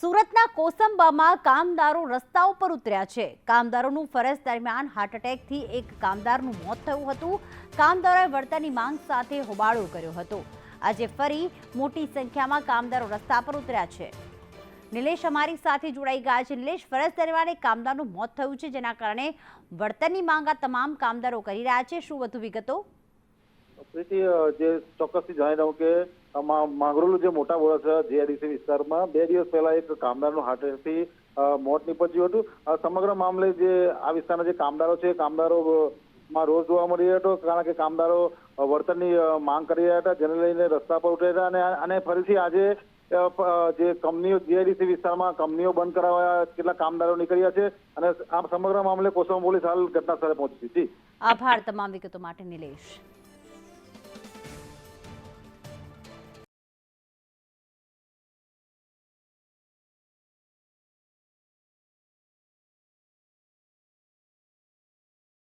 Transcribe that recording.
સુરતના કોસંબામાં કામદારો રસ્તા ઉપર ઉતર્યા છે. કામદારોનું ફરજ દરમિયાન હાર્ટ એટેકથી એક કામદારનું મોત થયું હતું. કામદારોએ વળતરની માંગ સાથે હોબાળો કર્યો હતો. આજે ફરી મોટી સંખ્યામાં કામદારો રસ્તા પર ઉતર્યા છે. નિલેશ અમારી સાથે જોડાઈ ગયા છે. નિલેશ, ફરજ દરમિયાન એક કામદારનું મોત થયું છે, જેના કારણે વળતરની માંગ આ તમામ કામદારો કરી રહ્યા છે. શું વધુ વિગતો? પ્રીતિ જે ચોક્કસથી જણાવી દઉં કે માંગરોળ જે મોટા બોરસ જીઆઈડીસી વિસ્તારમાં, બે દિવસ પહેલા એક કામદારનું હાર્ટ એટેકથી મોત નીપજ્યું હતું. સમગ્ર મામલે જે આ વિસ્તારના જે કામદારો છે, કામદારો માં રોષ જોવા મળી રહ્યો હતો, કારણ કે કામદારો વળતરની માંગ કરી રહ્યા હતા, જેને લઈને રસ્તા પર ઉતર્યા હતા, અને અને ફરીથી આજે જે કંપનીઓ, જીઆઈડીસી વિસ્તારમાં કંપનીઓ બંધ કરાવવા કેટલા કામદારો નીકળ્યા છે, અને આ સમગ્ર મામલે કોસમ પોલીસ હાલ ઘટના સ્થળે પહોંચી છે. આભાર તમામ વિગતો માટે નિલેશ.